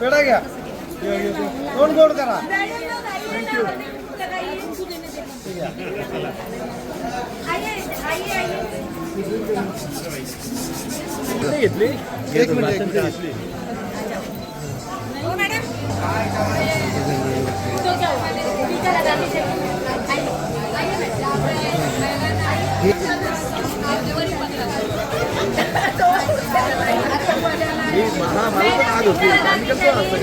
पेढा घ्या. दोन गोड करा. घेतली? एक मिनिट एक मिनिट. ही मला होती आम्ही कसं असं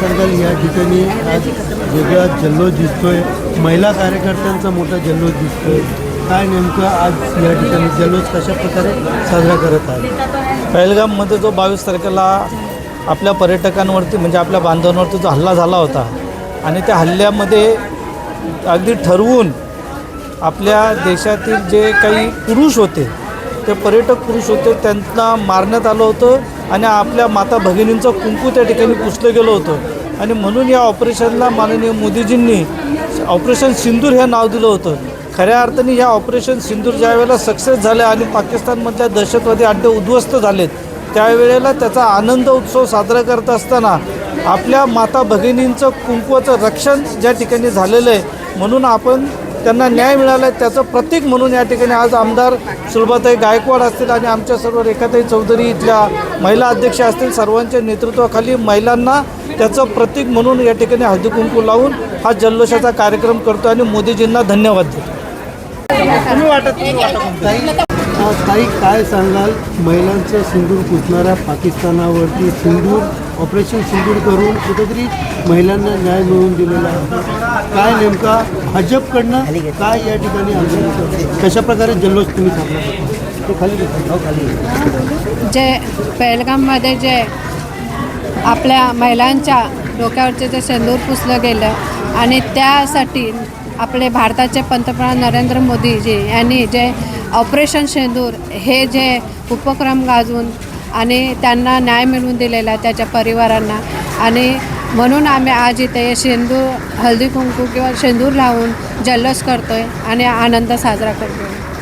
सांगाल या ठिकाणी आज वेगळा जल्लोष दिसतोय. महिला कार्यकर्त्यांचा मोठा जल्लोष दिसतोय. काय नेमकं आज या ठिकाणी जल्लोष कशा प्रकारे साजरा करत आहे? पहलगाममध्ये जो बावीस तारखेला आपल्या पर्यटकांवरती म्हणजे आपल्या बांधवांवरती जो हल्ला झाला होता आणि त्या हल्ल्यामध्ये अगदी ठरवून आपल्या देशातील जे काही पुरुष होते ते पर्यटक पुरुष होते त्यांना मारण्यात आलं होतं आणि आपल्या माता भगिनींचं कुंकू त्या ठिकाणी पुसलं गेलं होतं. आणि म्हणून या ऑपरेशनला माननीय मोदीजींनी ऑपरेशन सिंदूर हे नाव दिलं होतं. खऱ्या अर्थाने ह्या ऑपरेशन सिंदूर ज्या वेळेला सक्सेस झालं आणि पाकिस्तानमधल्या दहशतवादी अड्डे उद्ध्वस्त झालेत त्यावेळेला त्याचा आनंद उत्सव साजरा करत असताना आपल्या माता भगिनींचं कुंकवाचं रक्षण ज्या ठिकाणी झालेलं आहे म्हणून आपण त्यांना न्याय मिळाला आहे त्याचं प्रतीक म्हणून या ठिकाणी आज आमदार सुलभाताई गायकवाड असतील आणि आमच्या सर्व रेखाताई चौधरी इथल्या महिला अध्यक्ष असतील सर्वांच्या नेतृत्वाखाली महिलांना त्याचं प्रतीक म्हणून या ठिकाणी हळदी कुंकू लावून हा जल्लोषाचा कार्यक्रम करतो आणि मोदीजींना धन्यवाद देतो. तुम्ही वाटत तुम्ही वाटत ताई आज काय सांगाल? महिलांचं सिंदूर पुसणाऱ्या पाकिस्तानावरती सिंदूर ऑपरेशन सिंदूर करून कुठेतरी महिलांना न्याय मिळवून दिलेला आहे. काय नेमका भाजपकडनं काय या ठिकाणी आंदोलन कशा प्रकारे जल्लोष तुम्ही साजरा खाली हो, जे पहलगाममध्ये जे आपल्या महिलांच्या डोक्यावरचे जे सेंदूर पुसलं गेलं आणि त्यासाठी आपले भारताचे पंतप्रधान नरेंद्र मोदीजी यांनी जे ऑपरेशन शेंदूर हे जे उपक्रम गाजवून आणि त्यांना न्याय मिळवून दिलेला त्याच्या परिवारांना. आणि म्हणून आम्ही आज इथे शेंदूर हळदी कुंकू किंवा शेंदूर लावून जल्लोष करतो आहे आणि आनंद साजरा करतो आहे